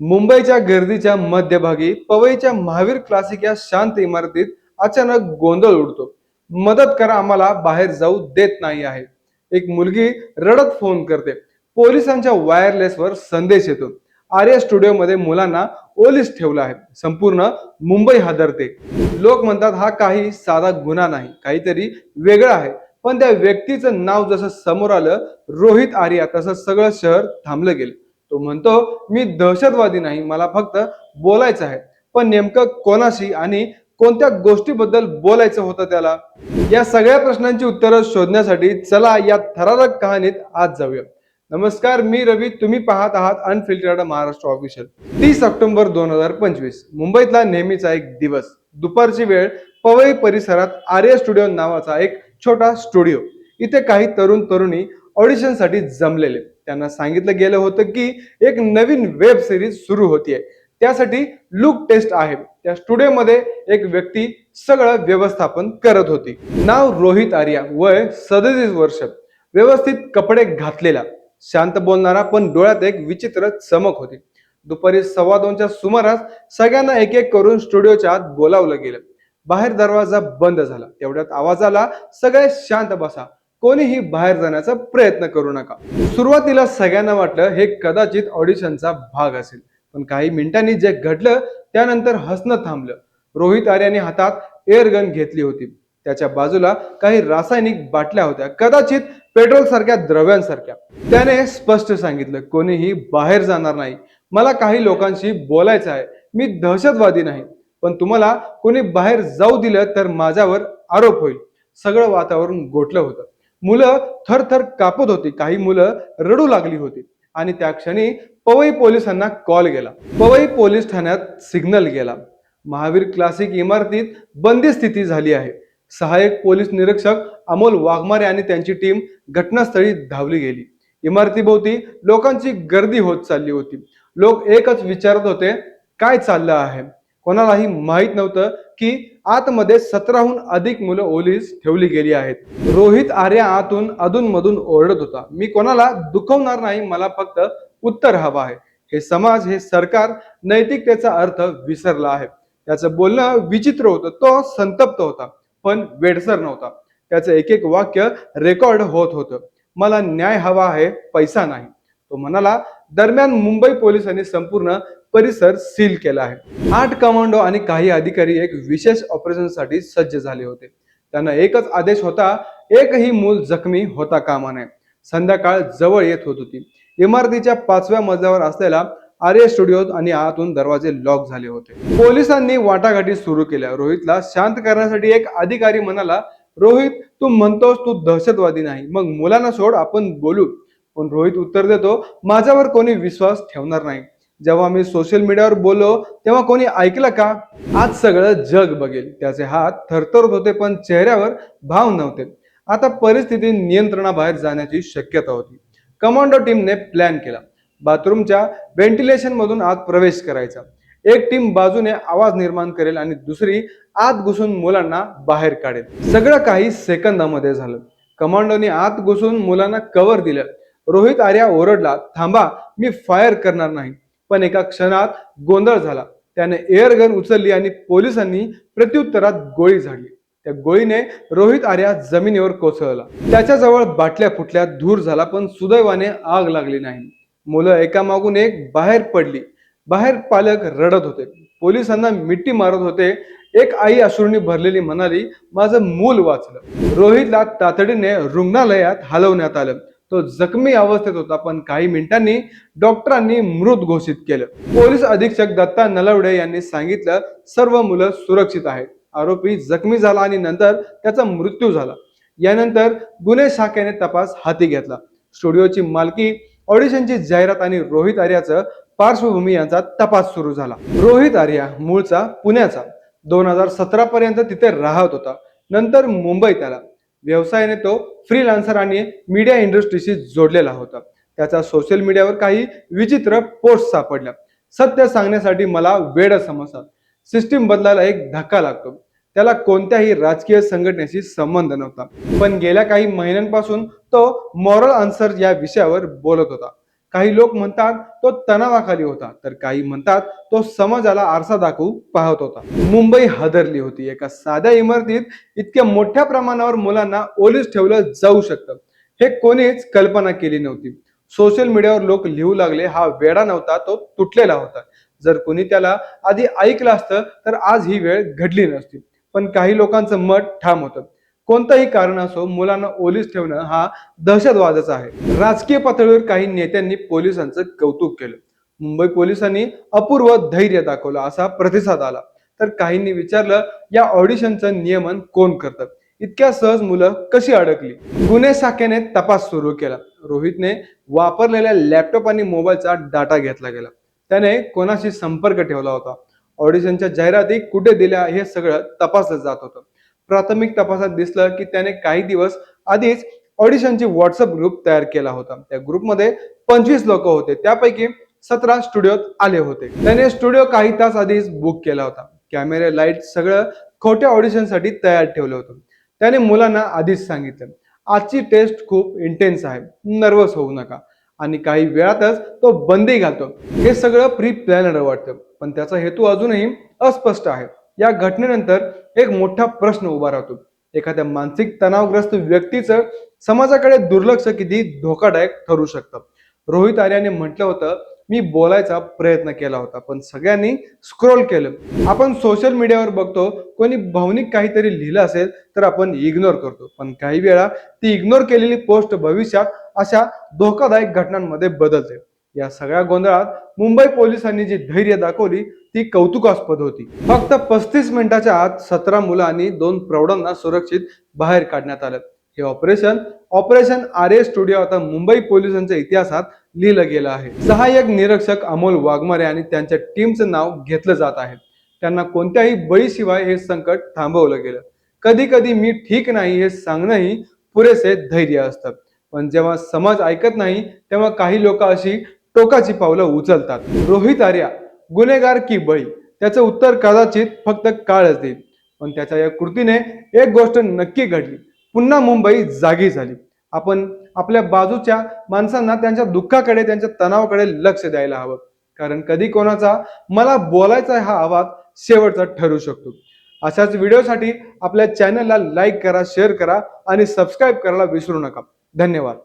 मुंबईच्या गर्दीच्या मध्यभागी पवईच्या महावीर क्लासिक या शांत इमारतीत अचानक गोंधळ उडतो. मदत करा आम्हाला बाहेर जाऊ देत नाही आहे. एक मुलगी रडत फोन करते. पोलिसांच्या वायरलेसवर संदेश येतो. आर्या स्टुडिओमध्ये मुलांना ओलीस ठेवलं आहे. संपूर्ण मुंबई हादरते. लोक म्हणतात हा काही साधा गुन्हा नाही. काहीतरी वेगळं आहे. पण त्या व्यक्तीचं नाव जसं समोर आलं रोहित आर्या तसं सगळं शहर थांबलं गेलं. तो म्हणतो मी दहशतवादी नाही मला फक्त बोलायचं आहे. पण नेमकं कोणाशी आणि कोणत्या गोष्टीबद्दल बोलायचं होतं त्याला? या सगळ्या प्रश्नांची उत्तरं शोधण्यासाठी चला या थरारक कहाणीत आज जाऊया. नमस्कार मी रवी तुम्ही पाहत आहात अनफिल्टर्ड महाराष्ट्र ऑफिशियल तीस ऑक्टोबर दोन हजार पंचवीस मुंबईतला नेहमीचा एक दिवस. दुपारची वेळ पवई परिसरात आर्य स्टुडिओ नावाचा एक छोटा स्टुडिओ. इथे काही तरुण तरुणी ऑडिशनसाठी जमलेले. त्यांना सांगितलं गेलं होतं की एक नवीन वेब सिरीज सुरू होतीये. त्यासाठी लुक टेस्ट आहे. त्या स्टुडिओमध्ये एक व्यक्ती सगळं व्यवस्थापन करत होती. नाव रोहित आर्या. वय सदतीस वर्ष. व्यवस्थित कपडे घातलेला. शांत बोलणारा पण डोळ्यात एक विचित्र चमक होती. दुपारी सव्वा दोनच्या सुमारास सगळ्यांना एक एक करून स्टुडिओच्या आत बोलावलं गेलं. बाहेर दरवाजा बंद झाला. तेवढ्यात आवाज आला सगळे शांत बसा. कोणीही बाहेर जाण्याचा प्रयत्न करू नका. सुरुवातीला सगळ्यांना वाटलं हे कदाचित ऑडिशनचा भाग असेल. पण काही मिनिटांनी जे घडलं त्यानंतर हसणं थांबलं. रोहित आर्याने हातात एअर गन घेतली होती. त्याच्या बाजूला काही रासायनिक बाटल्या होत्या कदाचित पेट्रोल सारख्या द्रव्यांसारख्या. त्याने स्पष्ट सांगितलं कोणीही बाहेर जाणार नाही. मला काही लोकांशी बोलायचं आहे. मी दहशतवादी नाही. पण तुम्हाला कोणी बाहेर जाऊ दिलं तर माझ्यावर आरोप होईल. सगळं वातावरण गोठलं होतं. मुलं थरथर कापत होती. काही मुलं रडू लागली होती. आणि त्या क्षणी पवई पोलिसांना कॉल गेला. पवई पोलीस ठाण्यात सिग्नल गेला. महावीर क्लासिक इमारतीत बंदी स्थिती झाली आहे. सहाय्यक पोलीस निरीक्षक अमोल वाघमारे आणि त्यांची टीम घटनास्थळी धावली गेली. इमारतीभोवती लोकांची गर्दी होत चालली होती. लोक एकच विचारत होते काय चाललं आहे? कोणालाही माहीत नव्हतं की आतमध्ये सतराहून अधिक मुलं ओलीस ठेवली गेली आहेत. रोहित आर्या आतून अधूनमधून ओरडत होता. मी कोणाला दुखवणार नाही मला फक्त उत्तर हवं आहे. हे समाज हे सरकार नैतिकतेचा अर्थ विसरला आहे. त्याचं बोलणं विचित्र होतं. तो संतप्त होता पण वेडसर नव्हता. त्याचं एक एक वाक्य रेकॉर्ड होत होतं. मला न्याय हवा आहे पैसा नाही. तो म्हणाला दरम्यान मुंबई पोलिसांनी संपूर्ण परिसर सील केला आहे. आठ कमांडो आणि काही अधिकारी एक विशेष ऑपरेशनसाठी सज्ज झाले होते. त्यांना एकच आदेश होता एकही मूल जखमी होता कामा नये. संध्याकाळ जवळ येत होत होती. इमारतीच्या पाचव्या मजल्यावर असलेला आर्य स्टुडिओ आणि आतून दरवाजे लॉक झाले होते. पोलिसांनी वाटाघाटी सुरू केल्या. रोहितला शांत करण्यासाठी एक अधिकारी म्हणाला रोहित तू म्हणतोस तू दहशतवादी नाही. मग मुलांना सोड आपण बोलू. पण रोहित उत्तर देतो माझ्यावर कोणी विश्वास ठेवणार नाही. जेव्हा मी सोशल मीडियावर बोललो तेव्हा कोणी ऐकलं का? आज सगळं जग बघेल. त्याचे हात थरथरत होते पण चेहऱ्यावर भाव नव्हते. आता परिस्थिती नियंत्रणाबाहेर जाण्याची शक्यता होती. कमांडो टीमने प्लॅन केला. बाथरूमच्या व्हेंटिलेशन मधून आत प्रवेश करायचा. एक टीम बाजूने आवाज निर्माण करेल आणि दुसरी आत घुसून मुलांना बाहेर काढेल. सगळं काही सेकंदामध्ये झालं. कमांडोनी आत घुसून मुलांना कव्हर दिलं. रोहित आर्या ओरडला थांबा मी फायर करणार नाही. पण एका क्षणात गोंधळ झाला. त्याने एअर गन उचलली आणि पोलिसांनी प्रत्युत्तरात गोळी झाडली. त्या गोळीने रोहित आर्या जमिनीवर कोसळला. त्याच्याजवळ बाटल्या फुटल्या धूर झाला पण सुदैवाने आग लागली नाही. मुलं एकामागून एक बाहेर पडली. बाहेर पालक रडत होते. पोलिसांना मिट्टी मारत होते. एक आई अश्रूंनी भरलेली म्हणाली माझं मूल वाचलं. रोहितला तातडीने रुग्णालयात हलवण्यात आलं. तो जखमी अवस्थेत होता. पण काही मिनिटांनी डॉक्टरांनी मृत घोषित केलं. पोलीस अधीक्षक दत्ता नलवडे यांनी सांगितलं सर्व मुलं सुरक्षित आहेत. आरोपी जखमी झाला आणि नंतर त्याचा मृत्यू झाला. यानंतर गुन्हे शाखेने तपास हाती घेतला. स्टुडिओची मालकी ऑडिशनची जाहिरात आणि रोहित आर्याचं पार्श्वभूमी यांचा तपास सुरू झाला. रोहित आर्या मूळचा पुण्याचा. दोन हजार सतरा पर्यंत तिथे राहत होता. नंतर मुंबईत आला. व्यवसायाने तो फ्रीलान्सर आणि मीडिया इंडस्ट्रीशी जोडलेला होता. त्याचा सोशल मीडियावर काही विचित्र पोस्ट सापडल्या. सत्य सांगण्यासाठी मला वेळ समजतात. सिस्टीम बदलायला एक धक्का लागतो. त्याला कोणत्याही राजकीय संघटनेशी संबंध नव्हता. पण गेल्या काही महिन्यांपासून तो मॉरल आन्सर या विषयावर बोलत होता. काही लोक म्हणतात तो तणावाखाली होता. तर काही म्हणतात तो समाजाला आरसा दाखवू पाहत होता. मुंबई हादरली होती. एका साध्या इमारतीत इतक्या मोठ्या प्रमाणावर मुलांना ओलीस ठेवलं जाऊ शकतं. हे कोणीच कल्पना केली नव्हती. सोशल मीडियावर लोक लिहू लागले हा वेडा नव्हता तो तुटलेला होता. जर कोणी त्याला आधी ऐकलं असतं तर आज ही वेळ घडली नसती. पण काही लोकांचं मत ठाम होतं. कोणतंही कारण असो मुलांना ओलीस ठेवणं हा दहशतवादाचा आहे. राजकीय पातळीवर काही नेत्यांनी पोलिसांचं कौतुक केलं. मुंबई पोलिसांनी अपूर्व धैर्य दाखवलं असा प्रतिसाद आला. तर काहींनी विचारलं या ऑडिशनचं नियमन कोण करतं? इतक्या सहज मुलं कशी अडकली? गुन्हे शाखेने तपास सुरू केला. रोहितने वापरलेल्या लॅपटॉप आणि मोबाईलचा डाटा घेतला गेला. त्याने कोणाशी संपर्क ठेवला होता? ऑडिशनच्या जाहिराती कुठे दिल्या हे सगळं तपासलं जात होतं. प्राथमिक तपासात दिसलं की त्याने काही दिवस आधीच ऑडिशनची व्हॉट्सअप ग्रुप तयार केला होता. त्या ग्रुपमध्ये पंचवीस लोक होते. त्यापैकी सतरा स्टुडिओत आले होते. त्याने स्टुडिओ काही तास आधीच बुक केला होता. कॅमेरे लाइट सगळं खोट्या ऑडिशनसाठी तयार ठेवलं होतं. त्याने मुलांना आधीच सांगितलं आजची टेस्ट खूप इंटेन्स आहे. नर्वस होऊ नका. आणि काही वेळातच तो बंदी घालतो. हे सगळं प्री प्लॅनर वाटतं. पण त्याचा हेतू अजूनही अस्पष्ट आहे. या घटनेनंतर एक मोठा प्रश्न उभा राहतो. एखाद्या मानसिक तणावग्रस्त व्यक्तीचं समाजाकडे दुर्लक्ष किती धोकादायक ठरू शकतं. रोहित आर्याने म्हटलं होतं मी बोलायचा प्रयत्न केला होता पण सगळ्यांनी स्क्रोल केलं. आपण सोशल मीडियावर बघतो कोणी भावनिक काहीतरी लिहिलं असेल तर आपण इग्नोर करतो. पण काही वेळा ती इग्नोर केलेली पोस्ट भविष्यात अशा धोकादायक घटनांमध्ये बदलते. या सगळ्या गोंधळात मुंबई पोलिसांनी जी धैर्य दाखवली ती कौतुकास्पद होती. फक्त पस्तीस मिनिटाच्या आत सतरा मुलं आणि दोन प्रौढांना सुरक्षित बाहेर काढण्यात आलं. हे operation operation R A studio आता मुंबई पोलिसांच्या इतिहासात लिहिलं गेलं आहे. सहाय्यक निरीक्षक अमोल वाघमारे आणि त्यांच्या टीमचं नाव घेतलं जात आहे. त्यांना कोणत्याही बळीशिवाय हे संकट थांबवलं गेलं. कधी कधी मी ठीक नाही हे सांगणंही पुरेसे धैर्य असतं. पण जेव्हा समाज ऐकत नाही तेव्हा काही लोक अशी टोकाची पावलं उचलतात. रोहित आर्या गुन्हेगार की बळी? त्याचं उत्तर कदाचित फक्त काळच देईल. पण त्याच्या या कृतीने एक गोष्ट नक्की घडली. पुन्हा मुंबई जागी झाली. आपण आपल्या बाजूच्या माणसांना त्यांच्या दुःखाकडे त्यांच्या तणावाकडे लक्ष द्यायला हवं. कारण कधी कोणाचा मला बोलायचा हा आवाज शेवटचा ठरू शकतो. अशाच व्हिडिओसाठी आपल्या चॅनलला लाईक करा शेअर करा आणि सबस्क्राईब करायला विसरू नका. धन्यवाद.